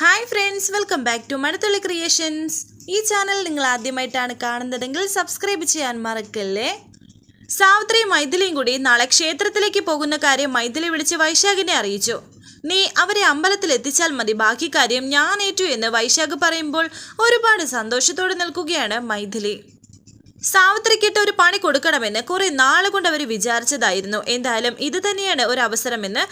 Hi friends welcome back to Mazhathulli creations ഈ channel നിങ്ങൾ ആദ്യമായിട്ടാണ് കാണുന്നതെങ്കിൽ സബ്സ്ക്രൈബ് ചെയ്യാൻ മറക്കല്ലേ? സാവിത്രിയും മൈഥിലിയും കൂടി നാളെ ക്ഷേത്രത്തിലേക്ക് പോകുന്ന കാര്യം മൈഥിലി വിളിച്ച് വൈശാഖിനെ അറിയിച്ചു. നീ അവരെ അമ്പലത്തിൽ എത്തിച്ചാൽ മതി. ബാക്കി കാര്യം ഞാൻ ഏറ്റു എന്ന് വൈശാഖ് പറയുമ്പോൾ ഒരുപാട് സന്തോഷത്തോടെ നിൽക്കുകയാണ് മൈഥിലി. സാവിത്രിക്കിട്ട് ഒരു പണി കൊടുക്കണമെന്ന് കുറെ നാളുകൊണ്ട് അവർ വിചാരിച്ചതായിരുന്നു. എന്തായാലും ഇത് തന്നെയാണ് ഒരു അവസരമെന്ന്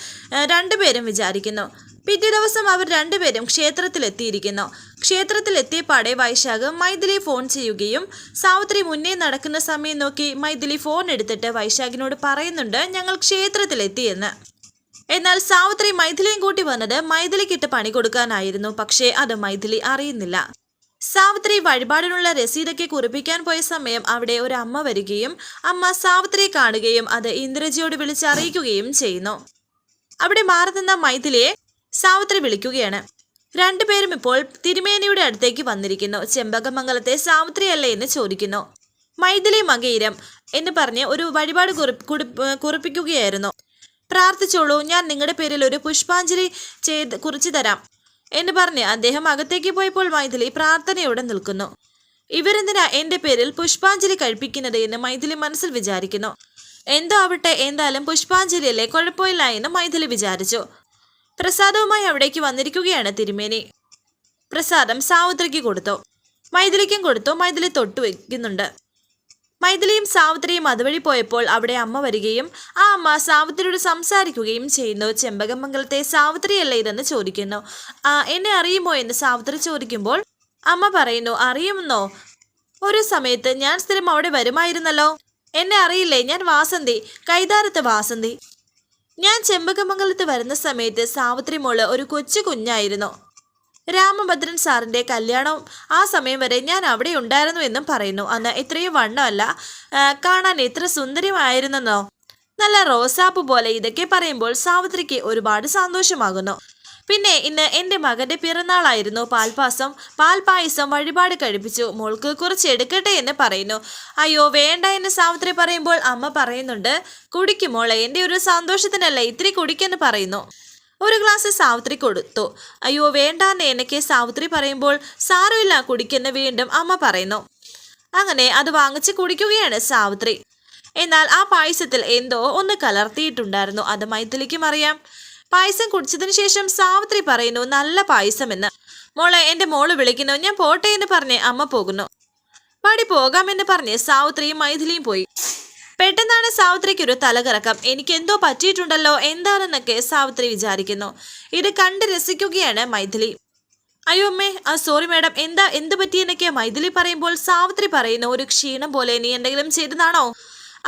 രണ്ടുപേരും വിചാരിക്കുന്നു. പിറ്റേ ദിവസം അവർ രണ്ടുപേരും ക്ഷേത്രത്തിലെത്തിയിരിക്കുന്നു. ക്ഷേത്രത്തിലെത്തിയപാടെ വൈശാഖ് മൈഥിലി ഫോൺ ചെയ്യുകയും സാവിത്രി മുന്നേ നടക്കുന്ന സമയം നോക്കി മൈഥിലി ഫോൺ എടുത്തിട്ട് വൈശാഖിനോട് പറയുന്നുണ്ട് ഞങ്ങൾ ക്ഷേത്രത്തിലെത്തിയെന്ന്. എന്നാൽ സാവിത്രി മൈഥിലിയും കൂട്ടി വന്നത് മൈഥിലിക്കിട്ട് പണി കൊടുക്കാനായിരുന്നു. പക്ഷേ അത് മൈഥിലി അറിയുന്നില്ല. സാവിത്രി വഴിപാടിനുള്ള രസീതൊക്കെ കുറിപ്പിക്കാൻ പോയ സമയം അവിടെ ഒരു അമ്മ വരികയും അമ്മ സാവിത്രിയെ കാണുകയും അത് ഇന്ദ്രജിയോട് വിളിച്ചറിയിക്കുകയും ചെയ്യുന്നു. അവിടെ മാറി നിന്ന മൈഥിലിയെ സാവിത്രി വിളിക്കുകയാണ്. രണ്ടുപേരും ഇപ്പോൾ തിരുമേനിയുടെ അടുത്തേക്ക് വന്നിരിക്കുന്നു. ചെമ്പകമംഗലത്തെ സാവിത്രിയല്ലേ എന്ന് ചോദിക്കുന്നു. മൈഥിലി മകയിരം എന്ന് പറഞ്ഞ് ഒരു വഴിപാട് കുറി കുറിപ്പിക്കുകയായിരുന്നു. പ്രാർത്ഥിച്ചോളൂ ഞാൻ നിങ്ങളുടെ പേരിൽ ഒരു പുഷ്പാഞ്ജലി ചെയ്ത് കുറിച്ചു തരാം എന്ന് പറഞ്ഞ് അദ്ദേഹം അകത്തേക്ക് പോയപ്പോൾ മൈഥിലി പ്രാർത്ഥനയോടെ നിൽക്കുന്നു. ഇവരെന്തിനാ എന്റെ പേരിൽ പുഷ്പാഞ്ജലി കഴിപ്പിക്കുന്നത് എന്ന് മൈഥിലി മനസ്സിൽ വിചാരിക്കുന്നു. എന്തോ ആവട്ടെ എന്തായാലും പുഷ്പാഞ്ജലിയല്ലേ കുഴപ്പമില്ല എന്ന് മൈഥിലി വിചാരിച്ചു. പ്രസാദവുമായി അവിടേക്ക് വന്നിരിക്കുകയാണ് തിരുമേനി. പ്രസാദം സാവിത്രിക്ക് കൊടുത്തു. മൈഥിലിക്കും കൊടുത്തു. മൈഥിലി തൊട്ടു വയ്ക്കുന്നുണ്ട് മൈഥിലിയും സാവിത്രിയും അതുവഴി പോയപ്പോൾ അവിടെ അമ്മ വരികയും ആ അമ്മ സാവിത്രിയോട് സംസാരിക്കുകയും ചെയ്യുന്നു. ചെമ്പകമംഗലത്തെ സാവിത്രിയല്ലേ ഇതെന്ന് ചോദിക്കുന്നു. എന്നെ അറിയുമോ? എന്ന് സാവിത്രി ചോദിക്കുമ്പോൾ അമ്മ പറയുന്നു അറിയുമെന്നോ? ഒരു സമയത്ത് ഞാൻ സ്ഥിരം അവിടെ വരുമായിരുന്നല്ലോ. എന്നെ അറിയില്ലേ? ഞാൻ വാസന്തി കൈതാരത്ത് വാസന്തി. ഞാൻ ചെമ്പകമംഗലത്ത് വരുന്ന സമയത്ത് സാവിത്രി മോൾ ഒരു കൊച്ചു കുഞ്ഞായിരുന്നു. രാമഭദ്രൻ സാറിന്റെ കല്യാണം ആ സമയം വരെ ഞാൻ അവിടെ ഉണ്ടായിരുന്നു എന്നും പറയുന്നു. അന്ന് ഇത്രയും വണ്ണമല്ല കാണാൻ എത്ര സുന്ദരമായിരുന്നെന്നോ നല്ല റോസാപ്പ് പോലെ ഇതൊക്കെ പറയുമ്പോൾ സാവിത്രിക്ക് ഒരുപാട് സന്തോഷമാകുന്നു. പിന്നെ ഇന്ന് എന്റെ മകന്റെ പിറന്നാളായിരുന്നു. പാൽപാസം പാൽപായസം വഴിപാട് കഴിപ്പിച്ചു. മോൾക്ക് കുറച്ച് എടുക്കട്ടെ എന്ന് പറയുന്നു. അയ്യോ വേണ്ട എന്ന് സാവിത്രി പറയുമ്പോൾ അമ്മ പറയുന്നുണ്ട് കുടിക്കും മോളെ എന്റെ ഒരു സന്തോഷത്തിനല്ല ഇത്തിരി കുടിക്കെന്ന് പറയുന്നു. ഒരു ഗ്ലാസ് സാവിത്രി കൊടുത്തു. അയ്യോ വേണ്ടാന്ന് എനിക്ക് സാവിത്രി പറയുമ്പോൾ സാരമില്ല കുടിക്കെന്ന് വീണ്ടും അമ്മ പറയുന്നു. അങ്ങനെ അത് വാങ്ങിച്ച് കുടിക്കുകയാണ് സാവിത്രി. എന്നാൽ ആ പായസത്തിൽ എന്തോ ഒന്ന് കലർത്തിയിട്ടുണ്ടായിരുന്നു. അത് മൈഥിലിക്കും അറിയാം. പായസം കുടിച്ചതിന് ശേഷം സാവിത്രി പറയുന്നു നല്ല പായസമെന്ന്. മോളെ എന്റെ മോൾ വിളിക്കുന്നു. ഞാൻ പോട്ടെ എന്ന് പറഞ്ഞ് അമ്മ പോകുന്നു. പാടി പോകാമെന്ന് പറഞ്ഞ് സാവിത്രിയും മൈഥിലിയും പോയി. പെട്ടെന്നാണ് സാവിത്രിക്ക് ഒരു തലകറക്കം. എനിക്ക് എന്തോ പറ്റിയിട്ടുണ്ടല്ലോ എന്താണെന്നൊക്കെ സാവിത്രി വിചാരിക്കുന്നു. ഇത് കണ്ട് രസിക്കുകയാണ് മൈഥിലി. അയ്യോ അമ്മേ ആ സോറി മാഡം. എന്താ എന്ത് പറ്റിയെന്നൊക്കെ മൈഥിലി പറയുമ്പോൾ സാവിത്രി പറയുന്നു ഒരു ക്ഷീണം പോലെ നീ എന്തെങ്കിലും ചെയ്തതാണോ?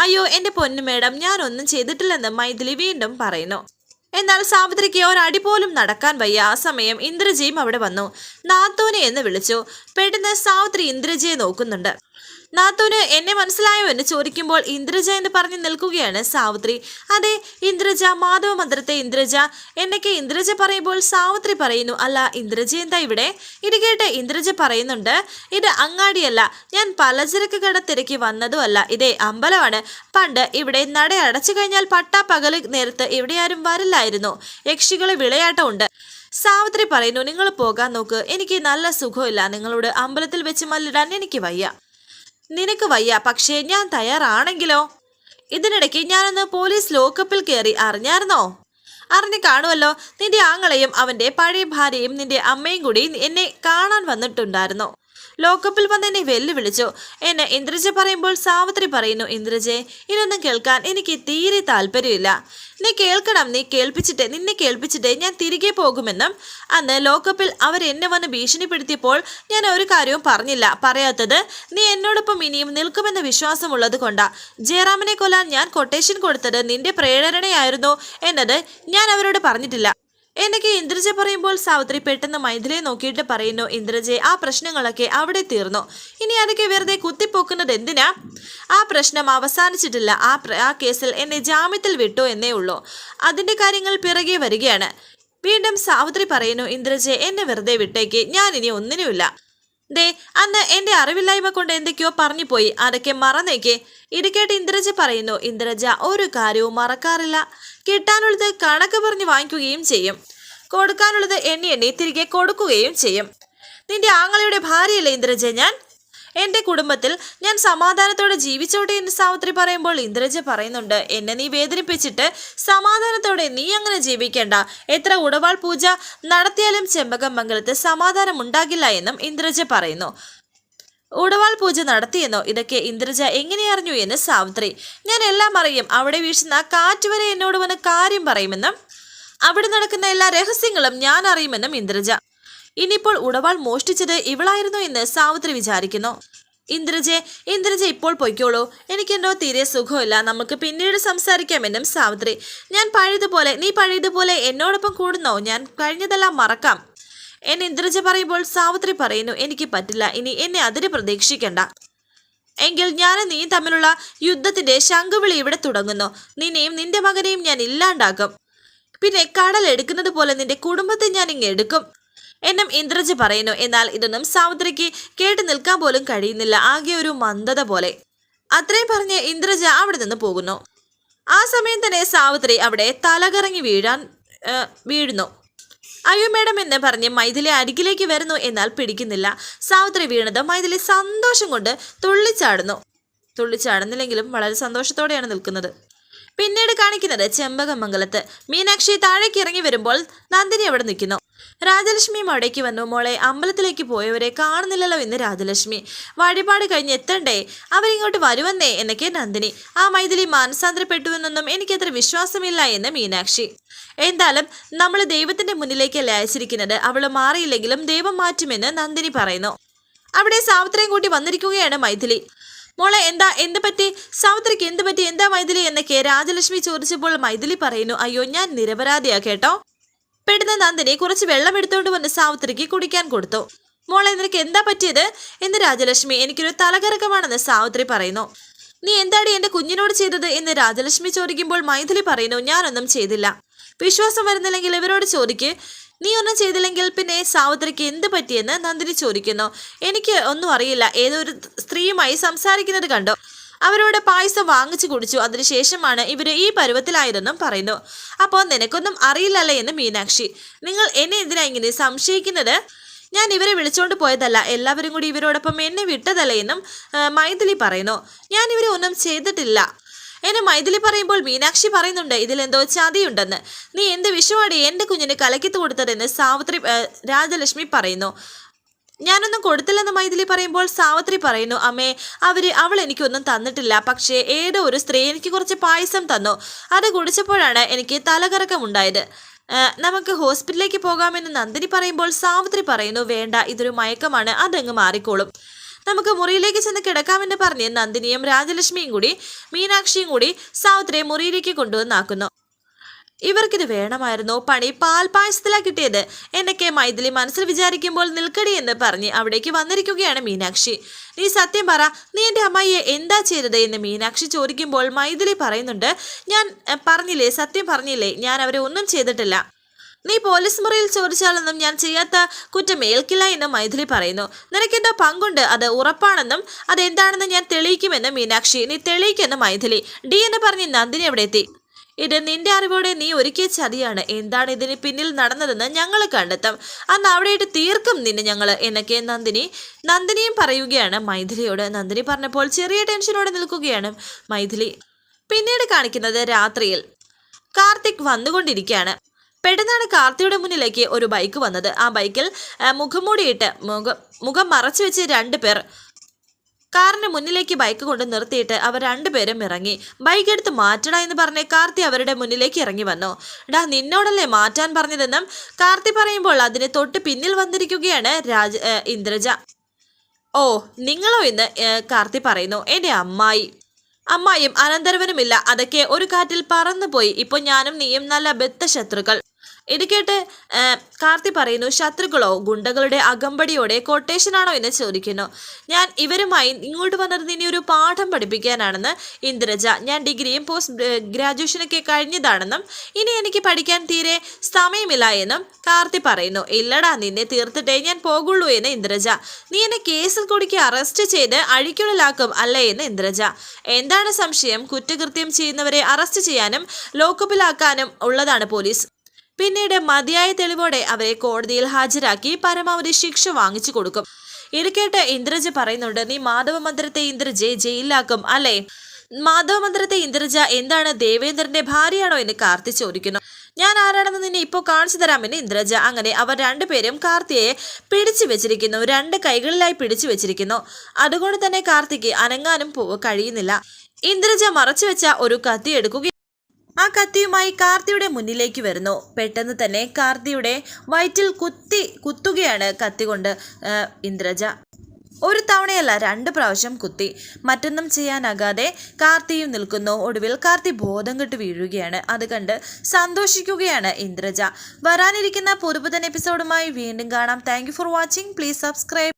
അയ്യോ എന്റെ പൊന്നു മാഡം ഞാനൊന്നും ചെയ്തിട്ടില്ലെന്ന് മൈഥിലി വീണ്ടും പറയുന്നു. എന്നാൽ സാവിത്രിക്ക് ഒരടി പോലും നടക്കാൻ വയ്യ. ആ സമയം ഇന്ദ്രജിയും അവിടെ വന്നു. നാത്തോനെ എന്ന് വിളിച്ചു. പെട്ടെന്ന് സാവിത്രി ഇന്ദ്രജിയെ നോക്കുന്നുണ്ട്. നാത്തോന് എന്നെ മനസ്സിലായോ എന്ന് ചോദിക്കുമ്പോൾ ഇന്ദ്രജ എന്ന് പറഞ്ഞു നിൽക്കുകയാണ് സാവിത്രി. അതെ ഇന്ദ്രജ മാധവ മന്ത്രത്തെ ഇന്ദ്രജ. എന്നൊക്കെ ഇന്ദ്രജ പറയുമ്പോൾ സാവിത്രി പറയുന്നു അല്ല ഇന്ദ്രജ എന്താ ഇവിടെ? ഇത് കേട്ട് ഇന്ദ്രജ പറയുന്നുണ്ട് ഇത് അങ്ങാടിയല്ല ഞാൻ പലചരക്ക് കട തിരക്കി വന്നതും അല്ല. ഇതേ അമ്പലമാണ്. പണ്ട് ഇവിടെ നട അടച്ചു കഴിഞ്ഞാൽ പട്ടാ പകൽ നേരത്ത് ഇവിടെ ആരും വരില്ലായിരുന്നു. യക്ഷികളെ വിളയാട്ടമുണ്ട് സാവിത്രി പറയുന്നു നിങ്ങൾ പോകാൻ നോക്ക്. എനിക്ക് നല്ല സുഖമില്ല. നിങ്ങളോട് അമ്പലത്തിൽ വെച്ച് മല്ലിടാൻ എനിക്ക് വയ്യ. നിനക്ക് വയ്യ പക്ഷേ ഞാൻ തയ്യാറാണെങ്കിലോ? ഇതിനിടയ്ക്ക് ഞാനൊന്ന് പോലീസ് ലോക്കപ്പിൽ കയറി അറിഞ്ഞായിരുന്നോ? അറിഞ്ഞു കാണുമല്ലോ നിന്റെ ആങ്ങളെയും അവന്റെ പഴയ ഭാര്യയും നിന്റെ അമ്മയും കൂടി എന്നെ കാണാൻ വന്നിട്ടുണ്ടായിരുന്നു? ലോക്കപ്പിൽ വന്ന് എന്നെ വെല്ലുവിളിച്ചു. എന്നെ ഇന്ദ്രജ പറയുമ്പോൾ സാവിത്രി പറയുന്നു ഇന്ദ്രജെ ഇതൊന്നും കേൾക്കാൻ എനിക്ക് തീരെ താല്പര്യമില്ല. നീ കേൾക്കണം നീ കേൾപ്പിച്ചിട്ട് നിന്നെ കേൾപ്പിച്ചിട്ട് ഞാൻ തിരികെ പോകുമെന്നും. അന്ന് ലോക്കപ്പിൽ എന്നെ വന്ന് ഭീഷണിപ്പെടുത്തിയപ്പോൾ ഞാൻ ഒരു കാര്യവും പറഞ്ഞില്ല. പറയാത്തത് നീ എന്നോടൊപ്പം ഇനിയും നിൽക്കുമെന്ന വിശ്വാസമുള്ളത് കൊണ്ടാ. ജയറാമിനെ കൊല്ലാൻ ഞാൻ കൊട്ടേഷൻ കൊടുത്തത് നിന്റെ പ്രേരണയായിരുന്നു എന്നത് ഞാൻ അവരോട് പറഞ്ഞിട്ടില്ല. എനിക്ക് ഇന്ദ്രജ പറയുമ്പോൾ സാവിത്രി പെട്ടെന്ന് മൈഥിലെ നോക്കിയിട്ട് പറയുന്നു ഇന്ദ്രജെ ആ പ്രശ്നങ്ങളൊക്കെ അവിടെ തീർന്നു. ഇനി അതൊക്കെ വെറുതെ കുത്തിപ്പോക്കുന്നത് എന്തിനാ? ആ പ്രശ്നം അവസാനിച്ചിട്ടില്ല. ആ ആ കേസിൽ എന്നെ ജാമ്യത്തിൽ വിട്ടു എന്നേ ഉള്ളൂ. അതിന്റെ കാര്യങ്ങൾ പിറകെ വരികയാണ്. വീണ്ടും സാവിത്രി പറയുന്നു ഇന്ദ്രജെ എന്നെ വെറുതെ വിട്ടേക്ക്. ഞാൻ ഇനി ഒന്നിനുമില്ല. ദേ അന്ന് എന്റെ അറിവില്ലായ്മ കൊണ്ട് എന്തൊക്കെയോ പറഞ്ഞു പോയി അതൊക്കെ മറന്നേക്ക്. ഇത് ഇന്ദ്രജ പറയുന്നു ഇന്ദ്രജ ഒരു കാര്യവും മറക്കാറില്ല. കിട്ടാനുള്ളത് കണക്ക് പറഞ്ഞ് വാങ്ങിക്കുകയും ചെയ്യും. കൊടുക്കാനുള്ളത് എണ്ണി എണ്ണി തിരികെ കൊടുക്കുകയും ചെയ്യും. നിന്റെ ആങ്ങളയുടെ ഭാര്യയല്ലേ ഇന്ദ്രജ ഞാൻ? എന്റെ കുടുംബത്തിൽ ഞാൻ സമാധാനത്തോടെ ജീവിച്ചോട്ടെ എന്ന് സാവിത്രി പറയുമ്പോൾ ഇന്ദ്രജ പറയുന്നുണ്ട് എന്നെ നീ വേദനിപ്പിച്ചിട്ട് സമാധാനത്തോടെ നീ അങ്ങനെ ജീവിക്കേണ്ട. എത്ര ഉടവാൾ പൂജ നടത്തിയാലും ചെമ്പകമംഗലത്ത് സമാധാനം ഉണ്ടാകില്ല എന്നും ഇന്ദ്രജ പറയുന്നു. ഉടവാൾ പൂജ നടത്തിയെന്നോ? ഇതൊക്കെ ഇന്ദ്രജ എങ്ങനെ അറിഞ്ഞു എന്ന് സാവിത്രി. ഞാൻ എല്ലാം അറിയും. അവിടെ വീശുന്ന കാറ്റ് വരെ എന്നോട് വന്ന് കാര്യം പറയുമെന്നും അവിടെ നടക്കുന്ന എല്ലാ രഹസ്യങ്ങളും ഞാൻ അറിയുമെന്നും ഇന്ദ്രജ ഇനിയിപ്പോൾ ഉടവാൾ മോഷ്ടിച്ചത് ഇവളായിരുന്നു എന്ന് സാവിത്രി വിചാരിക്കുന്നു. ഇന്ദ്രജെ ഇന്ദ്രജ ഇപ്പോൾ പൊയ്ക്കോളൂ. എനിക്കെന്തോ തീരെ സുഖമില്ല. നമുക്ക് പിന്നീട് സംസാരിക്കാമെന്നും സാവിത്രി. ഞാൻ പഴയതുപോലെ നീ പഴയതുപോലെ എന്നോടൊപ്പം കൂടുന്നോ? ഞാൻ കഴിഞ്ഞതെല്ലാം മറക്കാം. എന്നെ ഇന്ദ്രജ പറയുമ്പോൾ സാവിത്രി പറയുന്നു എനിക്ക് പറ്റില്ല. ഇനി എന്നെ അതിന് പ്രതീക്ഷിക്കണ്ട. എങ്കിൽ ഞാനും നീ തമ്മിലുള്ള യുദ്ധത്തിന്റെ ശംഖുവിളി ഇവിടെ തുടങ്ങുന്നു. നിന്നെയും നിന്റെ മകനെയും ഞാൻ ഇല്ലാണ്ടാക്കും. പിന്നെ കടൽ എടുക്കുന്നത് പോലെ നിന്റെ കുടുംബത്തെ ഞാൻ ഇങ്ങ് എടുക്കും. എന്നും ഇന്ദ്രജ് പറയുന്നു. എന്നാൽ ഇതൊന്നും സാവിത്രിക്ക് കേട്ടു നിൽക്കാൻ പോലും കഴിയുന്നില്ല. ആകെ ഒരു മന്ദത പോലെ. അത്രയും പറഞ്ഞ് ഇന്ദ്രജ അവിടെ നിന്ന് പോകുന്നു. ആ സമയം തന്നെ സാവിത്രി അവിടെ തലകറങ്ങി വീഴാൻ വീഴുന്നു. അയ്യോ മേഡം എന്ന് പറഞ്ഞ് മൈഥിലി അരികിലേക്ക് വരുന്നു എന്നാൽ പിടിക്കുന്നില്ല. സാവിത്രി വീണത് മൈഥിലി സന്തോഷം കൊണ്ട് തുള്ളിച്ചാടുന്നു. തുള്ളിച്ചാടുന്നില്ലെങ്കിലും വളരെ സന്തോഷത്തോടെയാണ് നിൽക്കുന്നത്. പിന്നീട് കാണിക്കുന്നത് ചെമ്പകമംഗലത്ത്. മീനാക്ഷി താഴേക്ക് ഇറങ്ങി വരുമ്പോൾ നന്ദിനി അവിടെ നിൽക്കുന്നു. രാജലക്ഷ്മിയും അവിടേക്ക് വന്നു. മോളെ അമ്പലത്തിലേക്ക് പോയവരെ കാണുന്നില്ലല്ലോ ഇന്ന് രാജലക്ഷ്മി. വഴിപാട് കഴിഞ്ഞ് എത്തണ്ടേ? അവരിങ്ങോട്ട് വരുവന്നേ എന്നൊക്കെ നന്ദിനി. ആ മൈഥിലി മാനസാന്തരപ്പെട്ടുവെന്നൊന്നും എനിക്കത്ര വിശ്വാസമില്ല എന്ന് മീനാക്ഷി. എന്തായാലും നമ്മൾ ദൈവത്തിന്റെ മുന്നിലേക്കല്ലേ അയച്ചിരിക്കുന്നത്. അവൾ മാറിയില്ലെങ്കിലും ദൈവം മാറ്റുമെന്ന് നന്ദിനി പറയുന്നു. അവിടെ സാവിത്രിയും കൂട്ടി വന്നിരിക്കുകയാണ് മൈഥിലി. മോളെ എന്താ എന്ത് പറ്റി? സാവിത്രിക്ക് എന്ത് പറ്റി? എന്താ മൈഥിലി എന്നൊക്കെ രാജലക്ഷ്മി ചോദിച്ചപ്പോൾ മൈഥിലി പറയുന്നു. അയ്യോ ഞാൻ നിരപരാധിയാ കേട്ടോ. പെടുന്ന നന്ദിനി കുറച്ച് വെള്ളം എടുത്തുകൊണ്ട് വന്ന് സാവിത്രിക്ക് കുടിക്കാൻ കൊടുത്തു. മോളെ നിനക്ക് എന്താ പറ്റിയത്? എന്ന് രാജലക്ഷ്മി എനിക്കൊരു തലകറക്കമാണെന്ന് സാവിത്രി പറയുന്നു. നീ എന്താടി എന്റെ കുഞ്ഞിനോട് ചെയ്തത് എന്ന് രാജലക്ഷ്മി ചോദിക്കുമ്പോൾ മൈഥിലി പറയുന്നു ഞാനൊന്നും ചെയ്തില്ല. വിശ്വാസം വരുന്നില്ലെങ്കിൽ ഇവരോട് ചോദിക്ക്. നീ ഒന്നും ചെയ്തില്ലെങ്കിൽ പിന്നെ സാവിത്രിക്ക് എന്ത് പറ്റിയെന്ന് നന്ദിനി ചോദിക്കുന്നു. എനിക്ക് ഒന്നും അറിയില്ല. ഏതൊരു സ്ത്രീയുമായി സംസാരിക്കുന്നത് കണ്ടോ. അവരോട് പായസം വാങ്ങിച്ചു കുടിച്ചു. അതിനുശേഷമാണ് ഇവർ ഈ പരുവത്തിലായതെന്നും പറയുന്നു. അപ്പോൾ നിനക്കൊന്നും അറിയില്ലല്ലേ എന്ന് മീനാക്ഷി. നിങ്ങൾ എന്നെ എന്തിനാ ഇങ്ങനെ സംശയിക്കുന്നത്? ഞാൻ ഇവരെ വിളിച്ചോണ്ട് പോയതല്ല. എല്ലാവരും കൂടി ഇവരോടൊപ്പം എന്നെ വിട്ടതല്ലേ എന്നും മൈഥിലി പറയുന്നു. ഞാൻ ഇവരെ ഒന്നും ചെയ്തിട്ടില്ല. എന്നെ മൈഥിലി പറയുമ്പോൾ മീനാക്ഷി പറയുന്നുണ്ട് ഇതിലെന്തോ ചതിയുണ്ടെന്ന്. നീ എന്ത് വിഷുവാടി എന്റെ കുഞ്ഞിന് കലക്കിത്ത് കൊടുത്തതെന്ന് സാവിത്രി രാജലക്ഷ്മി പറയുന്നു. ഞാനൊന്നും കൊടുത്തില്ലെന്ന് മൈഥിലി പറയുമ്പോൾ സാവത്രി പറയുന്നു അമ്മേ അവർ അവൾ എനിക്കൊന്നും തന്നിട്ടില്ല. പക്ഷേ ഏതോ ഒരു സ്ത്രീ എനിക്ക് കുറച്ച് പായസം തന്നു. അത് കുടിച്ചപ്പോഴാണ് എനിക്ക് തലകറക്കം ഉണ്ടായത്. ആ, നമുക്ക് ഹോസ്പിറ്റലിലേക്ക് പോകാമെന്ന് നന്ദിനി പറയുമ്പോൾ സാവിത്രി പറയുന്നു വേണ്ട ഇതൊരു മയക്കമാണ്. അതങ്ങ് മാറിക്കോളും. നമുക്ക് മുറിയിലേക്ക് ചെന്ന് കിടക്കാമെന്ന് പറഞ്ഞ് നന്ദിനിയും രാജലക്ഷ്മിയും കൂടി മീനാക്ഷിയും കൂടി സാവിത്രിയെ മുറിയിലേക്ക് കൊണ്ടുവന്നാക്കുന്നു. ഇവർക്കിത് വേണമായിരുന്നു. പണി പാൽപായസത്തിലാ കിട്ടിയത്. എന്നൊക്കെ മൈഥിലി മനസ്സിൽ വിചാരിക്കുമ്പോൾ നിൽക്കടി എന്ന് പറഞ്ഞ് അവിടേക്ക് വന്നിരിക്കുകയാണ് മീനാക്ഷി. നീ സത്യം പറ നീ എന്റെ അമ്മായിയെ എന്താ ചെയ്തത്? എന്ന് മീനാക്ഷി ചോദിക്കുമ്പോൾ മൈഥിലി പറയുന്നുണ്ട് ഞാൻ പറഞ്ഞില്ലേ? സത്യം പറഞ്ഞില്ലേ? ഞാൻ അവരെ ഒന്നും ചെയ്തിട്ടില്ല. നീ പോലീസ് മുറിയിൽ ചോദിച്ചാലൊന്നും ഞാൻ ചെയ്യാത്ത കുറ്റം ഏൽക്കില്ല എന്ന് മൈഥിലി പറയുന്നു. നിനക്കെന്തോ പങ്കുണ്ട്? അത് ഉറപ്പാണെന്നും അതെന്താണെന്ന് ഞാൻ തെളിയിക്കുമെന്ന് മീനാക്ഷി. നീ തെളിയിക്കുമെന്ന് മൈഥിലി. ഡി എന്ന് പറഞ്ഞ് നന്ദിനി എവിടെ എത്തി. ഇത് നിന്റെ അറിവോടെ നീ ഒരുക്കിയ ചതിയാണ്. എന്താണ് ഇതിന് പിന്നിൽ നടന്നതെന്ന് ഞങ്ങൾ കണ്ടെത്തും. അന്ന് അവിടെയിട്ട് തീർക്കും നിന്നെ ഞങ്ങൾ എന്നൊക്കെ നന്ദിനി നന്ദിനിയും പറയുകയാണ് മൈഥിലിയോട്. നന്ദിനി പറഞ്ഞപ്പോൾ ചെറിയ ടെൻഷനോടെ നിൽക്കുകയാണ് മൈഥിലി. പിന്നീട് കാണിക്കുന്നത് രാത്രിയിൽ കാർത്തിക് വന്നുകൊണ്ടിരിക്കുകയാണ്. പെട്ടെന്നാണ് കാർത്തിയുടെ മുന്നിലേക്ക് ഒരു ബൈക്ക് വന്നത്. ആ ബൈക്കിൽ മുഖംമൂടിയിട്ട് മുഖം മുഖം മറച്ചു വെച്ച് രണ്ട് പേർ കാറിന് മുന്നിലേക്ക് ബൈക്ക് കൊണ്ട് നിർത്തിയിട്ട് അവർ രണ്ടുപേരും ഇറങ്ങി. ബൈക്ക് എടുത്ത് മാറ്റടാ എന്ന് പറഞ്ഞ് കാർത്തി അവരുടെ മുന്നിലേക്ക് ഇറങ്ങി വന്നു. ഡാ നിന്നോടല്ലേ മാറ്റാൻ പറഞ്ഞതെന്നും കാർത്തി പറയുമ്പോൾ അതിന് തൊട്ട് പിന്നിൽ വന്നിരിക്കുകയാണ് രാജ ഇന്ദ്രജ. ഓ നിങ്ങളോ എന്ന് കാർത്തി പറയുന്നു. എന്റെ അമ്മായി. അമ്മായും അനന്തരവനുമില്ല. അതൊക്കെ ഒരു കാറ്റിൽ പറന്നുപോയി. ഇപ്പോൾ ഞാനും നീയും നല്ല ബദ്ധ ശത്രുക്കൾ ഇത് കേട്ട് കാർത്തി പറയുന്നു ശത്രുക്കളോ ഗുണ്ടകളുടെ അകമ്പടിയോടെ കൊട്ടേഷനാണോ എന്ന് ചോദിക്കുന്നു. ഞാൻ ഇവരുമായി ഇങ്ങോട്ട് വന്നത് ഇനി ഒരു പാഠം പഠിപ്പിക്കാനാണെന്ന് ഇന്ദ്രജ ഞാൻ ഡിഗ്രിയും പോസ്റ്റ് ഗ്രാജുവേഷനൊക്കെ കഴിഞ്ഞതാണെന്നും ഇനി എനിക്ക് പഠിക്കാൻ തീരെ സമയമില്ല എന്നും കാർത്തി പറയുന്നു. ഇല്ലടാ നിന്നെ തീർത്തിട്ടേ ഞാൻ പോകുള്ളൂ എന്ന് ഇന്ദ്രജ. നീ എന്നെ കേസിൽ കൂടിക്ക് അറസ്റ്റ് ചെയ്ത് അഴിക്കുള്ളിലാക്കും അല്ലേ എന്ന് ഇന്ദ്രജ. എന്താണ് സംശയം? കുറ്റകൃത്യം ചെയ്യുന്നവരെ അറസ്റ്റ് ചെയ്യാനും ലോക്കപ്പിലാക്കാനും ഉള്ളതാണ് പോലീസ്. പിന്നീട് മതിയായ തെളിവോടെ അവരെ കോടതിയിൽ ഹാജരാക്കി പരമാവധി ശിക്ഷ വാങ്ങിച്ചു കൊടുക്കും. ഇത് ഇന്ദ്രജ പറയുന്നുണ്ട് നീ മാധവ മന്ദിരത്തെ ഇന്ദ്രജയെ ജയിലിലാക്കും അല്ലേ? മാധവ മന്ദിരത്തെ ഇന്ദ്രജ എന്താണ് ദേവേന്ദ്രന്റെ ഭാര്യയാണോ എന്ന് കാർത്തി ചോദിക്കുന്നു. ഞാൻ ആരാണെന്ന് നിന്നെ ഇപ്പോൾ കാണിച്ചു തരാമെന്ന് ഇന്ദ്രജ അങ്ങനെ അവർ രണ്ടുപേരും കാർത്തിയെ പിടിച്ചു വെച്ചിരിക്കുന്നു രണ്ട് കൈകളിലായി പിടിച്ചു വെച്ചിരിക്കുന്നു. അതുകൊണ്ട് തന്നെ കാർത്തിക്ക് അനങ്ങാനും കഴിയുന്നില്ല. ഇന്ദ്രജ മറച്ചു വെച്ച ഒരു കത്തി എടുക്കുക ആ കത്തിയുമായി കാർത്തിയുടെ മുന്നിലേക്ക് വരുന്നു. പെട്ടെന്ന് തന്നെ കാർത്തിയുടെ വയറ്റിൽ കുത്തി കുത്തുകയാണ് കത്തി കൊണ്ട് ഇന്ദ്രജ. ഒരു തവണയല്ല രണ്ട് പ്രാവശ്യം കുത്തി. മറ്റൊന്നും ചെയ്യാനാകാതെ കാർത്തിയും നിൽക്കുന്നു. ഒടുവിൽ കാർത്തി ബോധം കെട്ട് വീഴുകയാണ്. അത് കണ്ട് സന്തോഷിക്കുകയാണ് ഇന്ദ്രജ. വരാനിരിക്കുന്ന പുതുപുതൻ എപ്പിസോഡുമായി വീണ്ടും കാണാം. Thank for watching please subscribe